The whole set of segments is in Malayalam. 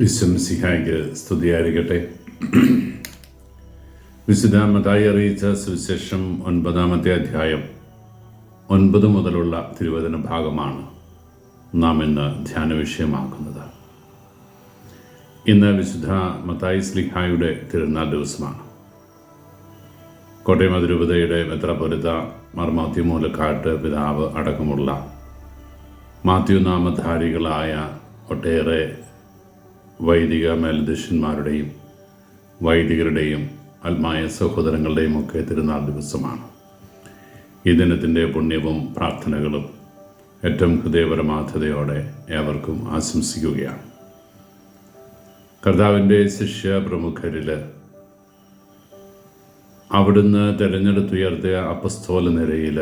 വിശ്വംസിഹായ്ക്ക് സ്തുതിയായിരിക്കട്ടെ. വിശുദ്ധ മതായി അറിയിച്ച സുവിശേഷം ഒൻപതാമത്തെ അധ്യായം ഒൻപത് മുതലുള്ള തിരുവചന ഭാഗമാണ് നാം ഇന്ന് ധ്യാന വിഷയമാക്കുന്നത്. ഇന്ന് വിശുദ്ധ മതായി സ്ലിഹായുടെ തിരുനാൾ ദിവസമാണ്. കോട്ടയം അതിരൂപതയുടെ മെത്രപൊരുത മർമാത്യു മൂലക്കാട്ട് പിതാവ് അടക്കമുള്ള മാത്യു നാമധാരികളായ ഒട്ടേറെ വൈദിക മേലധ്യക്ഷന്മാരുടെയും വൈദികരുടെയും ആത്മായ സഹോദരങ്ങളുടെയും ഒക്കെ തിരുനാൾ ദിവസമാണ്. ഈ ദിനത്തിന്റെ പുണ്യവും പ്രാർത്ഥനകളും ഏറ്റവും ഹൃദയപരമാർത്ഥതയോടെ ഏവർക്കും ആശംസിക്കുകയാണ്. കർത്താവിന്റെ ശിഷ്യ പ്രമുഖരിൽ അവിടുന്ന് തിരഞ്ഞെടുത്തുയർത്തിയ അപസ്തോല നിരയിൽ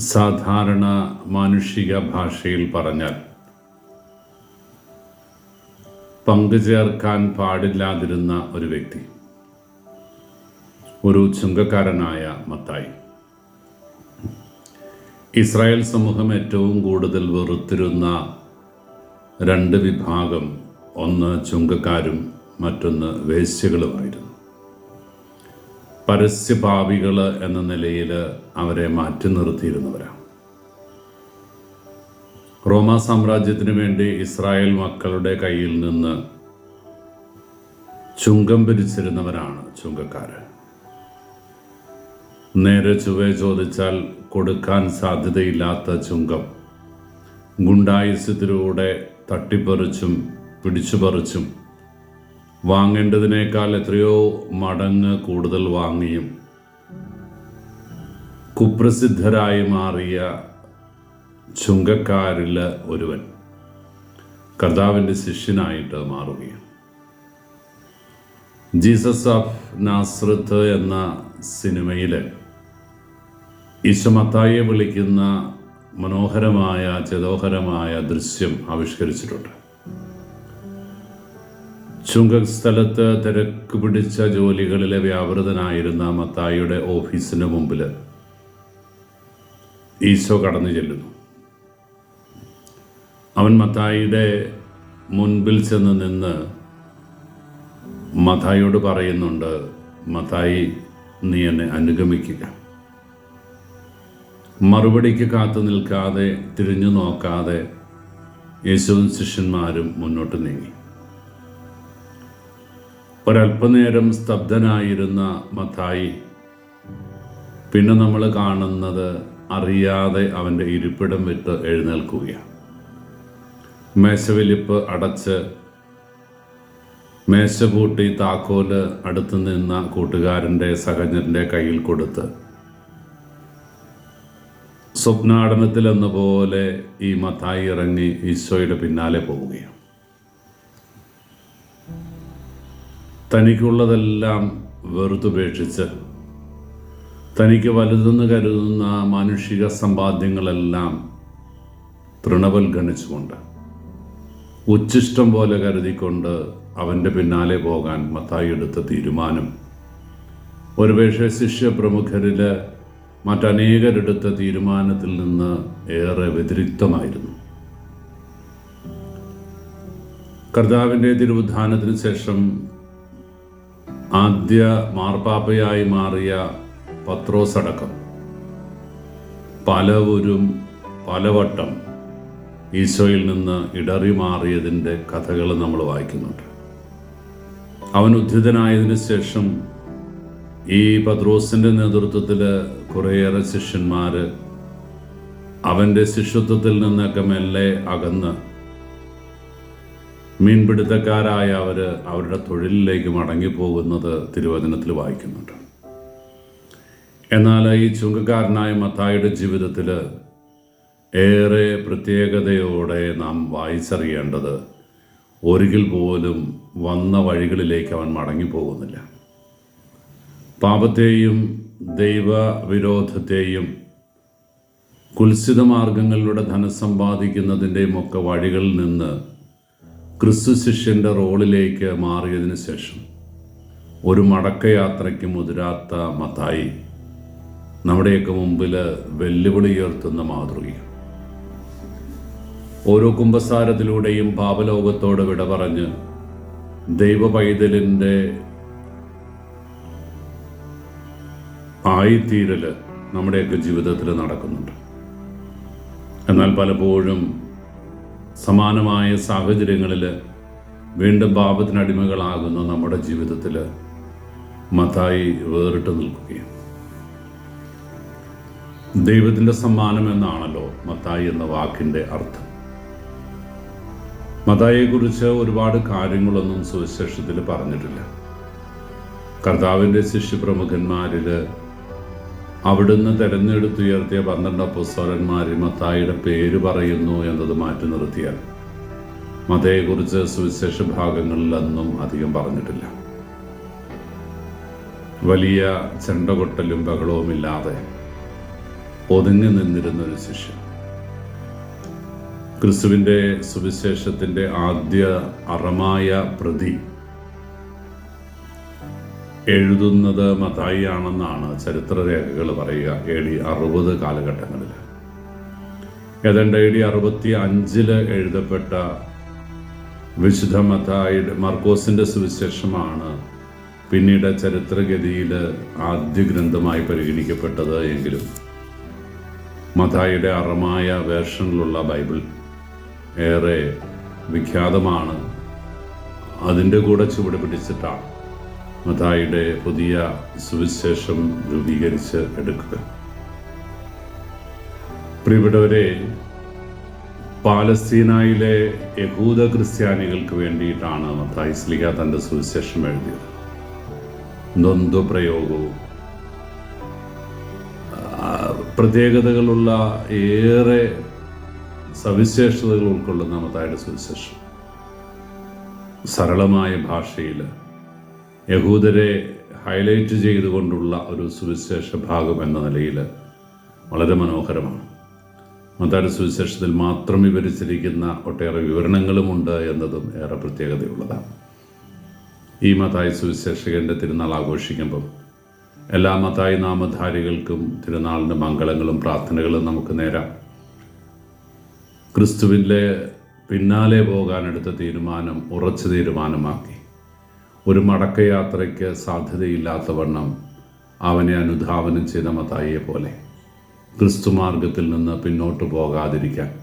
സാധാരണ മാനുഷിക ഭാഷയിൽ പറഞ്ഞാൽ പങ്കുചേർക്കാൻ പാടില്ലാതിരുന്ന ഒരു വ്യക്തി. ഒരു ചുങ്കക്കാരനായ മത്തായി. ഇസ്രായേൽ സമൂഹം ഏറ്റവും കൂടുതൽ വെറുത്തിരുന്ന രണ്ട് വിഭാഗം ഒന്ന് ചുങ്കക്കാരും മറ്റൊന്ന് വേശ്യകളുമായിരുന്നു. പരസ്യഭാവികൾ എന്ന നിലയിൽ അവരെ മാറ്റി നിർത്തിയിരുന്നവരാണ്. റോമ സാമ്രാജ്യത്തിന് വേണ്ടി ഇസ്രായേൽ മക്കളുടെ കയ്യിൽ നിന്ന് ചുങ്കം പിരിച്ചിരുന്നവരാണ് ചുങ്കക്കാരൻ നേരെ ചുവേ ചോദിച്ചാൽ കൊടുക്കാൻ സാധ്യതയില്ലാത്ത ചുങ്കം. ഗുണ്ടായുസ്യത്തിലൂടെ തട്ടിപ്പറിച്ചും പിടിച്ചുപറിച്ചും വാങ്ങേണ്ടതിനേക്കാൾ എത്രയോ മടങ്ങ് കൂടുതൽ വാങ്ങിയും കുപ്രസിദ്ധരായി മാറിയ ചുങ്കക്കാരിൽ ഒരുവൻ. കർത്താവിന്റെ ശിഷ്യനായിട്ട് മാറുകയാണ്. ജീസസ് ഓഫ് നാസ്രത്ത് എന്ന സിനിമയിൽ ഈശമത്തായെ വിളിക്കുന്ന മനോഹരമായ ചേതോഹരമായ ദൃശ്യം ആവിഷ്കരിച്ചിട്ടുണ്ട്. ചുങ്ക സ്ഥലത്ത് തിരക്ക് പിടിച്ച ജോലികളിലെ വ്യാപൃതനായിരുന്ന മത്തായിയുടെ ഓഫീസിന് മുമ്പിൽ ഈശോ കടന്നു ചെല്ലുന്നു. അവൻ മത്തായിയുടെ മുൻപിൽ ചെന്ന് നിന്ന് മത്തായിയോട് പറയുന്നുണ്ട് മത്തായി നീ എന്നെ അനുഗമിക്കുക. മറുപടിക്ക് കാത്തു നിൽക്കാതെ തിരിഞ്ഞു നോക്കാതെ യേശുവും ശിഷ്യന്മാരും മുന്നോട്ട് നീങ്ങി. ഒരല്പനേരം സ്തബ്ധനായിരുന്ന മത്തായി പിന്നെ നമ്മൾ കാണുന്നത് അറിയാതെ അവന്റെ ഇരിപ്പിടം വിട്ട് എഴുന്നേൽക്കുകയാണ്. മേശവിലിപ്പ് അടച്ച് മേശ പൂട്ടി താക്കോൽ അടുത്ത് നിന്ന കൂട്ടുകാരന്റെ സഹജന്റെ കയ്യിൽ കൊടുത്ത് സ്വപ്നാടനത്തിലെന്ന പോലെ ഈ മത്തായി ഇറങ്ങി ഈശോയുടെ പിന്നാലെ പോവുകയാണ്. തനിക്കുള്ളതെല്ലാം വെറുതുപേക്ഷിച്ച് തനിക്ക് വലുതെന്ന് കരുതുന്ന മാനുഷിക സമ്പാദ്യങ്ങളെല്ലാം തൃണവൽഗണിച്ചുകൊണ്ട് ഉച്ഛിഷ്ടം പോലെ കരുതിക്കൊണ്ട് അവന്റെ പിന്നാലെ പോകാൻ മത്തായി എടുത്ത തീരുമാനം. ഒരുപക്ഷെ ശിഷ്യ പ്രമുഖരിൽ മറ്റനേകരെടുത്ത തീരുമാനത്തിൽ നിന്ന് ഏറെ വ്യതിരിക്തമായിരുന്നു. കർത്താവിന്റെ തിരുവുദ്ധാനത്തിന് ശേഷം ആദ്യ മാർപ്പാപ്പയായി മാറിയ പത്രോസടക്കം പലവരും പലവട്ടം ഈശോയിൽ നിന്ന് ഇടറി മാറിയതിന്റെ കഥകൾ നമ്മൾ വായിക്കുന്നുണ്ട്. അവൻ ഉദ്ധിതനായതിനു ശേഷം ഈ പത്രോസിന്റെ നേതൃത്വത്തിൽ കുറേയേറെ ശിഷ്യന്മാർ അവന്റെ ശിഷ്യത്വത്തിൽ നിന്നൊക്കെ മെല്ലെ അകന്ന് മീൻപിടുത്തക്കാരായ അവർ അവരുടെ തൊഴിലിലേക്ക് മടങ്ങിപ്പോകുന്നത് തിരുവചനത്തിൽ വായിക്കുന്നുണ്ട്. എന്നാൽ ഈ ചുങ്കക്കാരനായ മത്തായുടെ ജീവിതത്തിൽ ഏറെ പ്രത്യേകതയോടെ നാം വായിച്ചറിയേണ്ടത് ഒരിക്കൽ പോലും വന്ന വഴികളിലേക്ക് അവൻ മടങ്ങിപ്പോകുന്നില്ല. പാപത്തെയും ദൈവവിരോധത്തെയും കുൽസിത മാർഗങ്ങളിലൂടെ ധനം സമ്പാദിക്കുന്നതിന്റെയും ഒക്കെ വഴികളിൽ നിന്ന് ക്രിസ്തു ശിഷ്യന്റെ റോളിലേക്ക് മാറിയതിന് ശേഷം ഒരു മടക്കയാത്രയ്ക്ക് മുതിരാത്ത മത്തായി നമ്മുടെയൊക്കെ മുമ്പിൽ വെല്ലുവിളി ഉയർത്തുന്ന മാതൃകയാണ്. ഓരോ കുംഭസാരത്തിലൂടെയും പാപലോകത്തോട് വിട പറഞ്ഞ് ദൈവ പൈതലിന്റെ നമ്മുടെയൊക്കെ ജീവിതത്തിൽ നടക്കുന്നുണ്ട്. എന്നാൽ പലപ്പോഴും സമാനമായ സാഹചര്യങ്ങളിൽ വീണ്ടും പാപത്തിനടിമകളാകുന്ന നമ്മുടെ ജീവിതത്തിൽ മത്തായി വേറിട്ട് നിൽക്കുകയാണ്. ദൈവത്തിന്റെ സമ്മാനം എന്നാണല്ലോ മത്തായി എന്ന വാക്കിന്റെ അർത്ഥം. മത്തായിയെക്കുറിച്ച് ഒരുപാട് കാര്യങ്ങളൊന്നും സുവിശേഷത്തിൽ പറഞ്ഞിട്ടില്ല. കർത്താവിന്റെ ശിഷ്യപ്രമുഖന്മാരിൽ അവിടുന്ന് തിരഞ്ഞെടുത്തുയർത്തിയ പന്ത്രണ്ട് അപ്പസ്വരന്മാരിൽ മത്തായിയുടെ പേര് പറയുന്നു എന്നത് മാറ്റി നിർത്തിയാൽ മതയെക്കുറിച്ച് സുവിശേഷ ഭാഗങ്ങളിലൊന്നും അധികം പറഞ്ഞിട്ടില്ല. വലിയ ചെണ്ടകൊട്ടലും ബഹളവുമില്ലാതെ ഒതുങ്ങി നിന്നിരുന്നൊരു ശിഷ്യൻ. ക്രിസ്തുവിന്റെ സുവിശേഷത്തിന്റെ ആദ്യ അറമായ പ്രതി. എഴുതുന്നത് മതായി ആണെന്നാണ് ചരിത്രരേഖകൾ പറയുക എ ഡി അറുപത് കാലഘട്ടങ്ങളിൽ. ഏതാണ്ട് എ ഡി അറുപത്തി അഞ്ചിൽ എഴുതപ്പെട്ട വിശുദ്ധ മത്തായിയുടെ മർക്കോസിന്റെ സുവിശേഷമാണ് പിന്നീട് ചരിത്രഗതിയിൽ ആദ്യ ഗ്രന്ഥമായി പരിഗണിക്കപ്പെട്ടത് എങ്കിലും മതായിയുടെ അറമായ വേർഷനിലുള്ള ബൈബിൾ ഏറെ വിഖ്യാതമാണ്. അതിന്റെ കൂടെ ചുവട് പിടിച്ചിട്ടാണ് മതായിയുടെ പുതിയ സുവിശേഷം രൂപീകരിച്ച് എടുക്കുക. പ്രിയപ്പെട്ടവരെ പാലസ്തീനായിലെ യഹൂദ ക്രിസ്ത്യാനികൾക്ക് വേണ്ടിയിട്ടാണ് മത്തായി സ്ലിഹ തന്റെ സുവിശേഷം എഴുതിയത്. ആ, പ്രത്യേകതകളുള്ള ഏറെ സവിശേഷതകൾ ഉൾക്കൊള്ളുന്ന മത്തായുടെ സുവിശേഷം. സരളമായ ഭാഷയിൽ യഹൂദരെ ഹൈലൈറ്റ് ചെയ്തുകൊണ്ടുള്ള ഒരു സുവിശേഷ ഭാഗം എന്ന നിലയിൽ വളരെ മനോഹരമാണ്. മത്താരുടെ സുവിശേഷത്തിൽ മാത്രം വിവരിച്ചിരിക്കുന്ന ഒട്ടേറെ വിവരണങ്ങളുമുണ്ട് എന്നതും ഏറെ പ്രത്യേകതയുള്ളതാണ്. ഈ മത്തായി സുവിശേഷകന്റെ തിരുനാൾ ആഘോഷിക്കുമ്പം എല്ലാ മത്തായി നാമധാരികൾക്കും തിരുനാളിന്റെ മംഗളങ്ങളും പ്രാർത്ഥനകളും നമുക്ക് നേരാം. ക്രിസ്തുവിന്റെ പിന്നാലെ പോകാനെടുത്ത തീരുമാനം ഉറച്ച തീരുമാനമാക്കി. ഒരു മടക്കയാത്രയ്ക്ക് സാധ്യതയില്ലാത്തവണ്ണം അവനെ അനുധാവനം ചെയ്ത മതായിയെ പോലെ ക്രിസ്തു മാർഗത്തിൽ നിന്ന് പിന്നോട്ട് പോകാതിരിക്കാൻ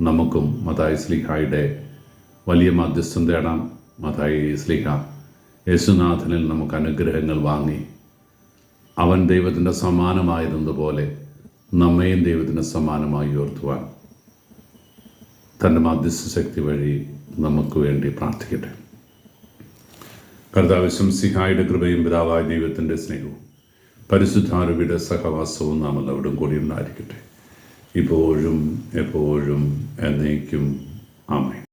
നമുക്കും മതായി സ്ലിഹായുടെ വലിയ മധ്യസ്ഥം തേടാം. മതായി സ്ലിഹ യേശുനാഥനിൽ നമുക്ക് അനുഗ്രഹങ്ങൾ വാങ്ങി അവൻ ദൈവത്തിന്റെ സമ്മാനമായതെന്നതുപോലെ നമ്മയും ദൈവത്തിന്റെ സമാനമായി ഉയർത്തുവാൻ തന്റെ മധ്യസ്ഥ ശക്തി വഴി നമുക്ക് വേണ്ടി പ്രാർത്ഥിക്കട്ടെ. കർത്താവ് സിഹായുടെ കൃപയും പിതാവായ ദൈവത്തിന്റെ സ്നേഹവും പരിശുദ്ധാരുവിയുടെ സഹവാസവും നാം എല്ലാവരും കൂടി ഉണ്ടായിരിക്കട്ടെ. ഇപ്പോഴും എപ്പോഴും എന്നേക്കും. ആമേ